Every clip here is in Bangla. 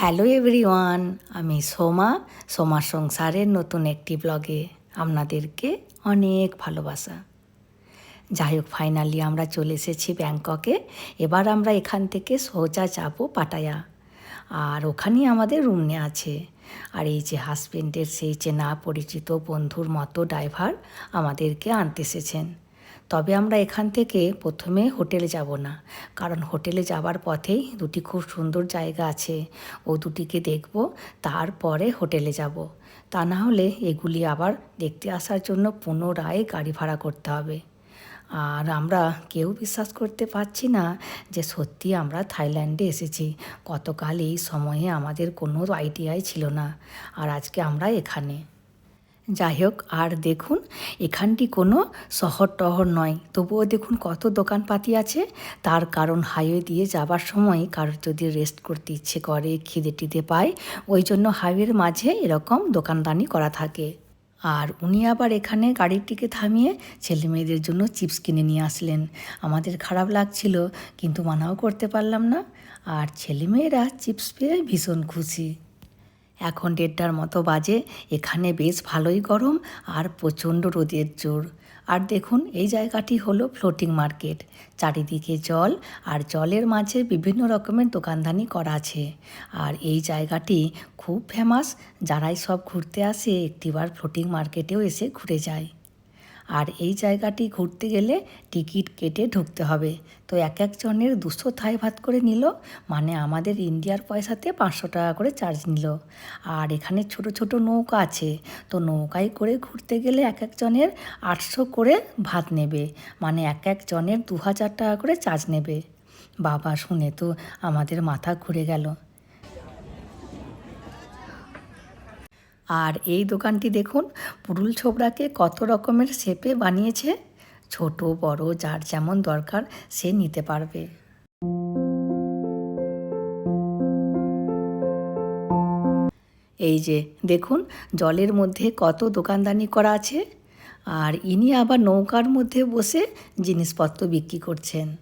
হ্যালো এভরিওয়ান, আমি সোমা, সোমার সংসারের নতুন একটি ব্লগে আপনাদেরকে অনেক ভালোবাসা। যাই হোক ফাইনালি আমরা চলে এসেছি ব্যাংককে। এবার আমরা এখান থেকে সোজা যাব পাটায়া। আর ওখানেই আমাদের রুম নেওয়া আছে। আর এই যে হাজবেন্ডের সেই যে চেনা পরিচিত বন্ধুর মতো ড্রাইভার আমাদেরকে আনতে এসেছেন। তবে আমরা এখান থেকে প্রথমে হোটেলে যাব না। কারণ হোটেলে যাবার পথেই দুটি খুব সুন্দর জায়গা আছে। ও দুটিকে দেখব, তারপরে হোটেলে যাব। তা না হলে এগুলি আবার দেখতে আসার জন্য পুনরায় গাড়ি ভাড়া করতে হবে। আর আমরা কেউ বিশ্বাস করতে পারছি না যে সত্যি আমরা থাইল্যান্ডে এসেছি। গতকাল এই সময়ে আমাদের কোনো আইডিয়াই ছিল না। আর আজকে আমরা এখানে। যাই হোক আর দেখুন, এখানটি কোনো শহর টহর নয়। তবুও দেখুন কত দোকানপাতি আছে। তার কারণ হাইওয়ে দিয়ে যাবার সময় কারোর যদি রেস্ট করতে ইচ্ছে করে, খিদে টিদে পায়, ওই জন্য হাইওয়ের মাঝে এরকম দোকানদানি করা থাকে। আর উনি আবার এখানে গাড়িটিকে থামিয়ে ছেলে মেয়েদের জন্য চিপস কিনে নিয়ে আসলেন। আমাদের খারাপ লাগছিল, কিন্তু মানাও করতে পারলাম না। আর ছেলেমেয়েরা চিপস পেয়ে ভীষণ খুশি। এখন দেড়টার মতো বাজে। এখানে বেশ ভালোই গরম আর প্রচণ্ড রোদের জোর। আর দেখুন, এই জায়গাটি হলো ফ্লোটিং মার্কেট। চারিদিকে জল আর জলের মাঝে বিভিন্ন রকমের দোকানদানি করা আছে। আর এই জায়গাটি খুব ফেমাস যারাই সব ঘুরতে আসে, একটিবার ফ্লোটিং মার্কেটেও এসে ঘুরে যায়। আর এই জায়গাটি ঘুরতে গেলে টিকিট কেটে ঢুকতে হবে। তো এক একজনের দুশো থাই ভাত করে নিল মানে আমাদের ইন্ডিয়ার পয়সাতে পাঁচশো টাকা করে চার্জ নিল। আর এখানে ছোট ছোট নৌকা আছে, তো নৌকায় করে ঘুরতে গেলে এক একজনের আটশো করে ভাত নেবে মানে এক একজনের দু হাজার টাকা করে চার্জ নেবে। বাবা শুনে তো আমাদের মাথা ঘুরে গেল। আর এই দোকানটি দেখুন, পুরুল ছোবড়াকে কত রকমের শেপে বানিয়েছে। ছোট, বড়, যার যেমন দরকার সে নিতে পারবে। এই যে, দেখুন, জলের মধ্যে কত দোকানদানি করা আছে। আর ইনি আবার নৌকার মধ্যে বসে জিনিসপত্র বিক্রি করছেন।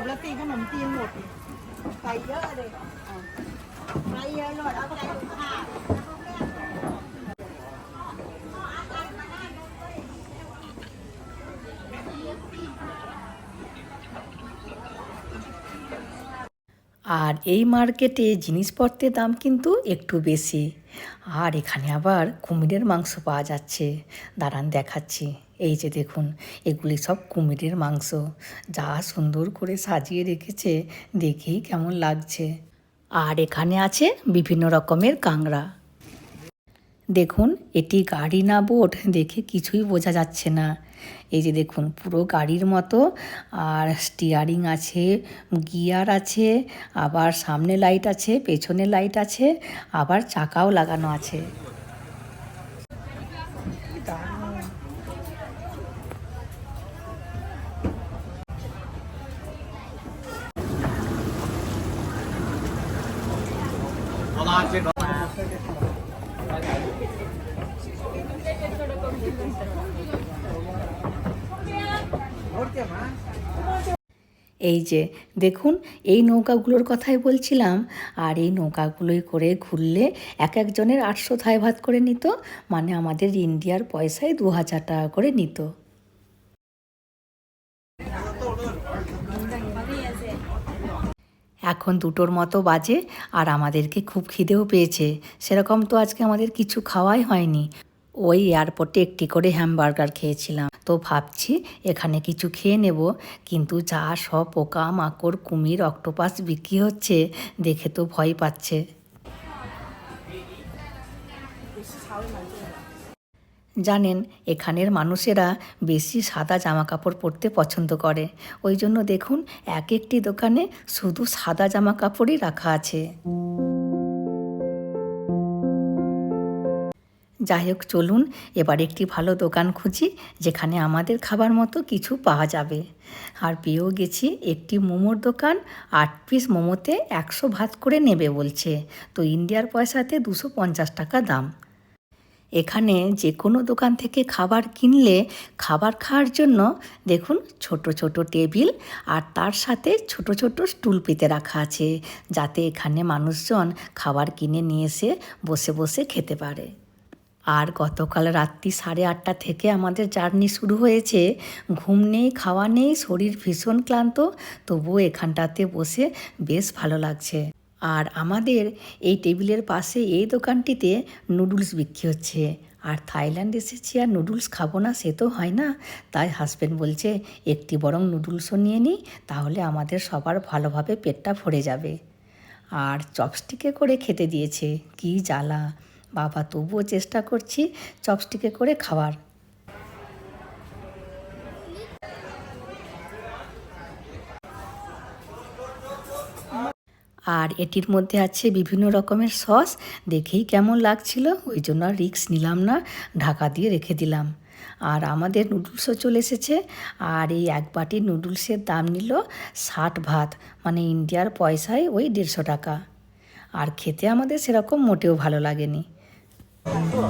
อเติบแล้วตีขนมจีนหมดใส่เยอะเลยใส่เยอะหน่อยเอาใจลูกค้า আর এই মার্কেটে জিনিসপত্রের দাম কিন্তু একটু বেশি আর এখানে আবার কুমিরের মাংস পাওয়া যাচ্ছে দাঁড়ান দেখাচ্ছি এই যে দেখুন, এগুলি সব কুমিরের মাংস। যা সুন্দর করে সাজিয়ে রেখেছে, দেখেই কেমন লাগছে। আর এখানে আছে বিভিন্ন রকমের কাংড়া দেখুন, এটি গাড়ি না বোট, দেখে কিছুই বোঝা যাচ্ছে না। এই যে দেখুন, পুরো গাড়ির মতো। আর স্টিয়ারিং আছে গিয়ার আছে, আবার সামনে লাইট আছে, পেছনে লাইট আছে, আবার চাকাও লাগানো আছে। এই যে, দেখুন, এই নৌকাগুলোর কথাই বলছিলাম। আর এই নৌকাগুলোই করে ঘুরলে এক একজনের আটশো থাই ভাত করে নিত মানে আমাদের ইন্ডিয়ার পয়সায় দু হাজার টাকা করে নিত। এখন দুটোর মতো বাজে, আর আমাদেরকে খুব খিদেও পেয়েছে। সেরকম তো আজকে আমাদের কিছু খাওয়াই হয়নি। ওই এয়ারপোর্টে একটি করে হ্যামবার্গার খেয়েছিলাম। তো ভাবছি এখানে কিছু খেয়ে নেব, কিন্তু যা সব পোকা মাকড় কুমির অক্টোপাস বিক্রি হচ্ছে, দেখে তো ভয় পাচ্ছে। জানেন, এখানের মানুষেরা বেশি সাদা জামা কাপড় পরতে পছন্দ করে। ওই জন্য দেখুন, এক একটি দোকানে শুধু সাদা জামা কাপড়ই রাখা আছে। যাই হোক, চলুন এবার একটি ভালো দোকান খুঁজি, যেখানে আমাদের খাবার মতো কিছু পাওয়া যাবে। আর পেয়েও গেছি একটি মোমোর দোকান, আট পিস মোমোতে একশো ভাত করে নেবে বলছে। তো ইন্ডিয়ার পয়সাতে দুশো পঞ্চাশ টাকা দাম। এখানে যে কোনো দোকান থেকে খাবার কিনলে খাবার খাওয়ার জন্য দেখুন ছোট ছোট টেবিল আর তার সাথে ছোট ছোট স্টুল পেতে রাখা আছে, যাতে এখানে মানুষজন খাবার কিনে নিয়ে এসে বসে বসে খেতে পারে। আর গতকাল রাত্রি সাড়ে আটটা থেকে আমাদের জার্নি শুরু হয়েছে। ঘুম নেই, খাওয়া নেই, শরীর ভীষণ ক্লান্ত, তবুও এখানটাতে বসে বেশ ভালো লাগছে। আর আমাদের এই টেবিলের পাশে এই দোকানটিতে নুডলস বিক্রি হচ্ছে। আর থাইল্যান্ড এসেছি আর নুডলস খাব না, সে তো হয় না। তাই হাজব্যান্ড বলছে, একটি বরং নুডলসও নিয়ে নিই, তাহলে আমাদের সবার ভালোভাবে পেটটা ভরে যাবে। আর চপস্টিকে করে খেতে দিয়েছে, কি জ্বালা। বাবা, তবুও চেষ্টা করছি চপস্টিকে করে খাওয়ার। আর এটির মধ্যে আছে বিভিন্ন রকমের সস। দেখেই কেমন লাগছিল, ওই জন্য আর রিক্স নিলাম না, ঢাকা দিয়ে রেখে দিলাম। আর আমাদের নুডলসও চলে এসেছে। আর এই এক বাটি নুডলসের দাম নিল ষাট ভাত মানে ইন্ডিয়ার পয়সায় ওই দেড়শো টাকা। আর খেতে আমাদের সেরকম মোটেও ভালো লাগেনি। দেখুন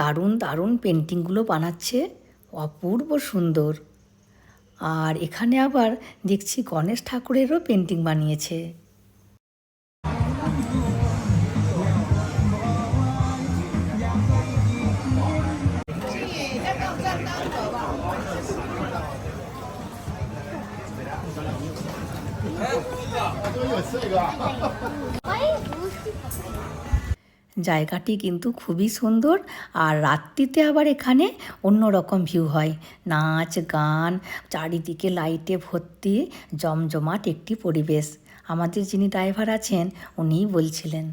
দারুণ দারুণ পেন্টিংগুলো বানাচ্ছে। অপূর্ব সুন্দর। আর এখানে আবার দেখছি গণেশ ঠাকুরেরও পেন্টিং বানিয়েছে। জায়গাটি কিন্তু খুবই সুন্দর আর রাত্রিতে আবার এখানে অন্য রকম ভিউ হয়। নাচ, গান, চারিদিকে লাইটে ভর্তি জমজমাট একটি পরিবেশ। আমাদের যিনি ড্রাইভার আছেন, উনিই বলছিলেন,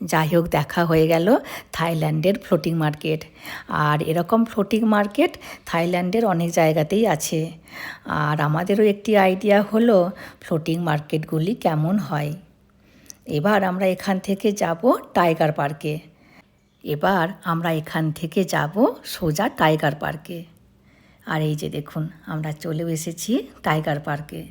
যাই হোক, দেখা হয়ে গেল থাইল্যান্ডের ফ্লোটিং মার্কেট আর এরকম ফ্লোটিং মার্কেট থাইল্যান্ডের অনেক জায়গাতেই আছে। আর আমাদেরও একটি আইডিয়া হলো ফ্লোটিং মার্কেটগুলি কেমন হয়। এবার আমরা এখান থেকে যাব টাইগার পার্কে। এবার আমরা এখান থেকে যাব সোজা টাইগার পার্কে। আর এই যে দেখুন, আমরা চলেও এসেছি টাইগার পার্কে।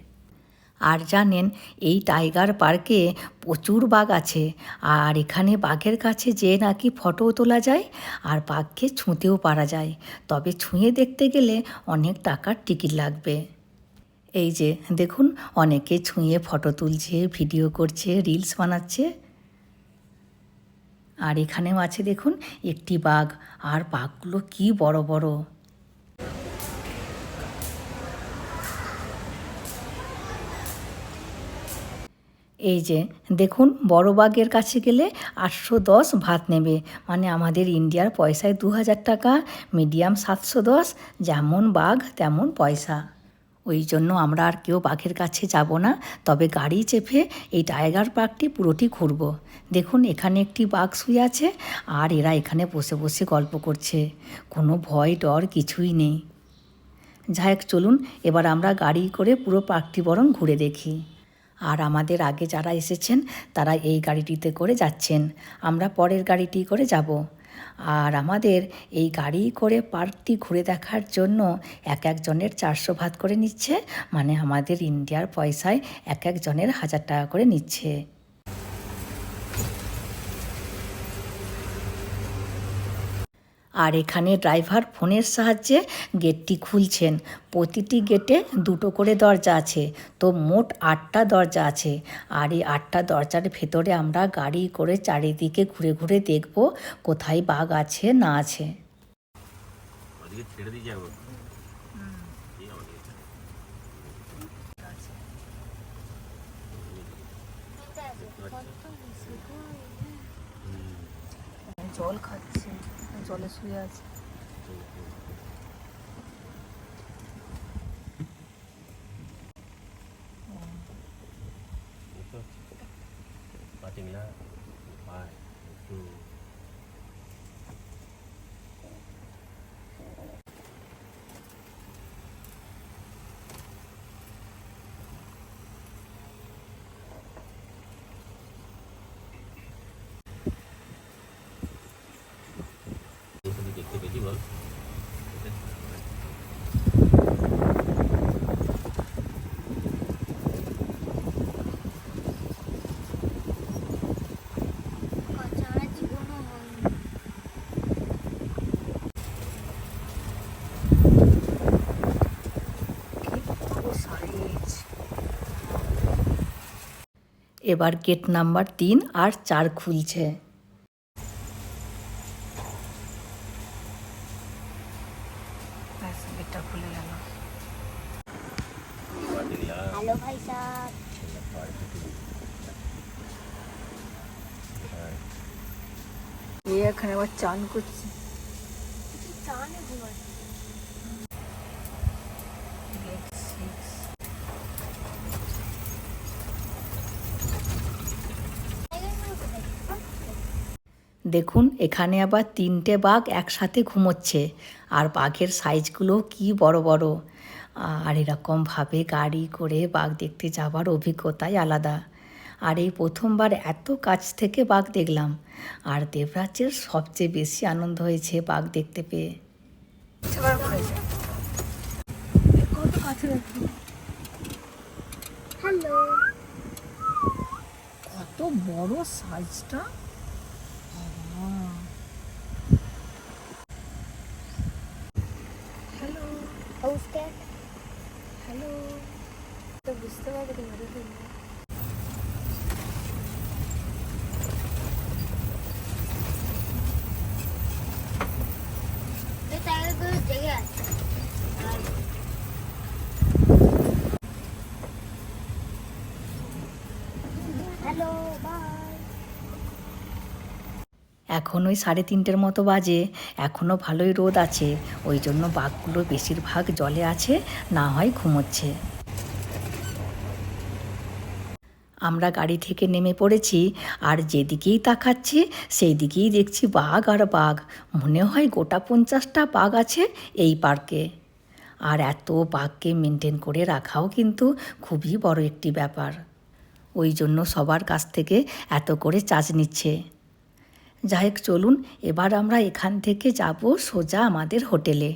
আর জানেন, এই টাইগার পার্কে প্রচুর বাঘ আছে। আর এখানে বাঘের কাছে যে নাকি ফটো তোলা যায় আর বাঘকে ছুঁতেও পারা যায়। তবে ছুঁয়ে দেখতে গেলে অনেক টাকার টিকিট লাগবে। এই যে, দেখুন, অনেকে ছুঁয়ে ফটো তুলছে, ভিডিও করছে, রিলস বানাচ্ছে। আর এখানেও আছে, দেখুন, একটি বাঘ। আর বাঘগুলো কি বড় বড়। এই যে, দেখুন, বড় বাঘের কাছে গেলে আটশো দশ ভাত নেবে। মানে আমাদের ইন্ডিয়ার পয়সায় দু হাজার টাকা, মিডিয়াম সাতশো দশ, যেমন বাঘ, তেমন পয়সা। ওই জন্য আমরা আর কেউ বাঘের কাছে যাব না। তবে গাড়ি চেপে এই টাইগার পার্কটি পুরোটি ঘুরব। দেখুন, এখানে একটি বাঘ শুয়ে আছে আর এরা এখানে বসে বসে গল্প করছে। কোনো ভয় ডর কিছুই নেই। যাই হোক, চলুন, এবার আমরা গাড়ি করে পুরো পার্কটি বরং ঘুরে দেখি। আর আমাদের আগে যারা এসেছেন, তারা এই গাড়িটিতে করে যাচ্ছেন। আমরা পরের গাড়িটি করে যাব। আর আমাদের এই গাড়ি করে পার্কটি ঘুরে দেখার জন্য এক একজনের চারশো ভাত করে নিচ্ছে মানে আমাদের ইন্ডিয়ার পয়সায় এক একজনের হাজার টাকা করে নিচ্ছে। আর এখানে ড্রাইভার ফোনের সাহায্যে গেটটি খুলছেন। প্রতিটি গেটে দুটো করে দরজা আছে তো মোট আটটা দরজা আছে। আর এই আটটা দরজার ভেতরে আমরা গাড়ি করে চারিদিকে ঘুরে ঘুরে দেখব কোথায় বাঘ আছে না আছে। জল খাচ্ছে। জলে শুয়ে আছে পাটিংলা পায় একটু দেখতে পেয়েছি বল সারা জীবনও হয়নি এবার গেট নাম্বার তিন আর চার খুলছে। হ্যালো ভাই এখানে আবার চান করছে। চানে দেখুন এখানে আবার তিনটে বাঘ একসাথে ঘুমোচ্ছে। আর বাঘের সাইজগুলো কি বড় বড়। আর এরকমভাবে গাড়ি করে বাঘ দেখতে যাওয়ার অভিজ্ঞতাই আলাদা। আর এই প্রথমবার এত কাছ থেকে বাঘ দেখলাম। আর দেবরাজের সবচেয়ে বেশি আনন্দ হয়েছে বাঘ দেখতে পেয়ে। কত বড় সাইজটা হ্যালো হাউস ক্যাট হ্যালো তো বুঝতে পারবে এখন ওই সাড়ে তিনটের মতো বাজে এখনও ভালোই রোদ আছে ওই জন্য বাঘগুলো বেশিরভাগ জলে আছে না হয় ঘুমোচ্ছে। আমরা গাড়ি থেকে নেমে পড়েছি, আর যেদিকেই তাকাচ্ছি সেই দিকেই দেখছি বাঘ আর বাঘ। মনে হয় গোটা পঞ্চাশটা বাঘ আছে এই পার্কে। আর এত বাঘকে মেনটেন করে রাখাও কিন্তু খুবই বড় একটি ব্যাপার। ওই জন্য সবার কাছ থেকে এত করে চার্জ নিচ্ছে। যাই হোক, চলুন, এবার আমরা এখান থেকে যাব সোজা আমাদের হোটেলে।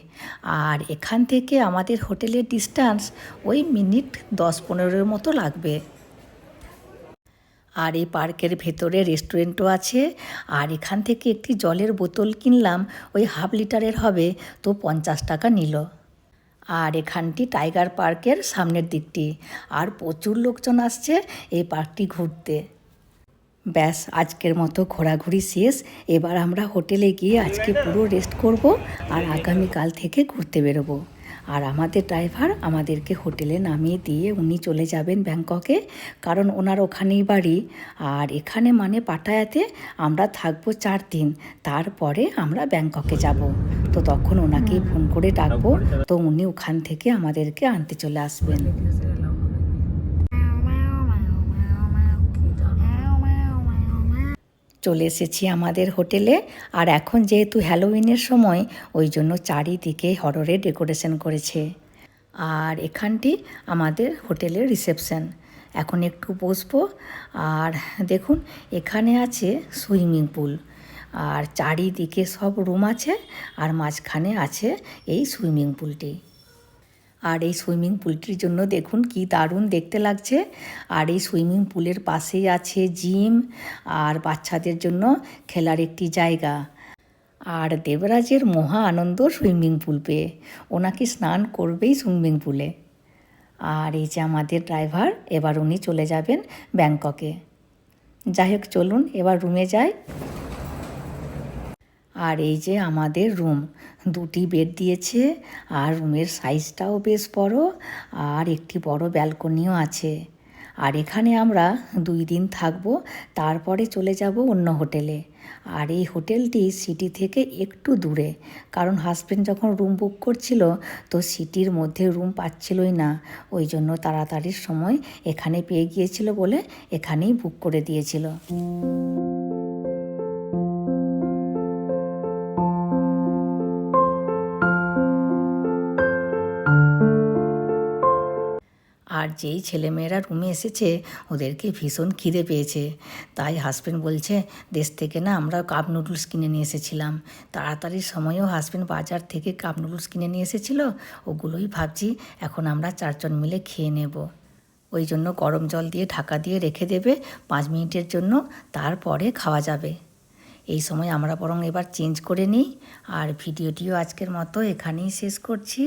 আর এখান থেকে আমাদের হোটেলের ডিস্টেন্স ওই মিনিট দশ পনেরোর মতো লাগবে। আর এই পার্কের ভেতরে রেস্টুরেন্টও আছে। আর এখান থেকে একটি জলের বোতল কিনলাম, ওই হাফ লিটারের হবে, তো পঞ্চাশ টাকা নিল। আর এখানটি টাইগার পার্কের সামনের দিকটি। আর প্রচুর লোকজন আসছে এই পার্কটি ঘুরতে। ব্যাস, আজকের মতো ঘোরাঘুরি শেষ। এবার আমরা হোটেলে গিয়ে আজকে পুরো রেস্ট করব আর আগামীকাল থেকে ঘুরতে বেরোবো। আর আমাদের ড্রাইভার আমাদেরকে হোটেলে নামিয়ে দিয়ে উনি চলে যাবেন ব্যাংককে কারণ ওনার ওখানেই বাড়ি। আর এখানে মানে পাটায়াতে আমরা থাকব চার দিন তারপরে আমরা ব্যাংককে যাব। তো তখন ওনাকেই ফোন করে ডাকবো। তো উনি ওখান থেকে আমাদেরকে আনতে চলে আসবেন। চলে এসেছি আমাদের হোটেলে। আর এখন যেহেতু হ্যালোউইনের সময়, ওই জন্য চারিদিকে হররের ডেকোরেশন করেছে। আর এখানটি আমাদের হোটেলের রিসেপশন এখন একটু বসবো। আর দেখুন, এখানে আছে সুইমিং পুল আর চারিদিকে সব রুম আছে, আর মাঝখানে আছে এই সুইমিং পুলটি আর এই সুইমিং পুলটির জন্য দেখুন কি দারুণ দেখতে লাগছে। আর এই সুইমিং পুলের পাশেই আছে জিম আর বাচ্চাদের জন্য খেলার একটি জায়গা। আর দেবরাজের মহা আনন্দ সুইমিং পুল পেয়ে। ওনাকে স্নান করবেই সুইমিং পুলে। আর এই যে আমাদের ড্রাইভার, এবার উনি চলে যাবেন ব্যাংককে। যাই হোক, চলুন, এবার রুমে যাই। আর এই যে আমাদের রুম দুটি বেড দিয়েছে, আর রুমের সাইজটাও বেশ বড়, আর একটি বড় ব্যালকনিও আছে। আর এখানে আমরা দুই দিন থাকব, তারপরে চলে যাব অন্য হোটেলে আর এই হোটেলটি সিটি থেকে একটু দূরে, কারণ হাজব্যান্ড যখন রুম বুক করছিল, তো সিটির মধ্যে রুম পাচ্ছিলই না। ওই জন্য তাড়াতাড়ির সময় এখানে পেয়ে গিয়েছিল বলে এখানেই বুক করে দিয়েছিল। আর যেই ছেলেমেয়েরা রুমে এসেছে, ওদেরকে ভীষণ খিদে পেয়েছে। তাই হাজব্যান্ড বলছে, দেশ থেকে না আমরা কাপ নুডলস কিনে নিয়ে এসেছিলাম। তাড়াতাড়ির সময়েও হাজব্যান্ড বাজার থেকে কাপ নুডলস কিনে নিয়ে এসেছিল, ওগুলোই ভাবছি এখন আমরা চারজন মিলে খেয়ে নেব। ওই জন্য গরম জল দিয়ে ঢাকা দিয়ে রেখে দেবে, পাঁচ মিনিটের জন্য, তারপরে খাওয়া যাবে। এই সময় আমরা বরং এবার চেঞ্জ করে নিই। আর ভিডিওটিও আজকের মতো এখানেই শেষ করছি।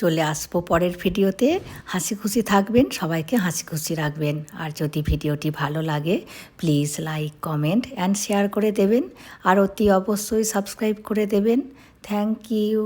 চলে আসব পরের ভিডিওতে। হাসি খুশি থাকবেন, সবাইকে হাসি খুশি রাখবেন। আর যদি ভিডিওটি ভালো লাগে please like comment and share করে দেবেন। আর অতি অবশ্যই সাবস্ক্রাইব করে দেবেন। Thank you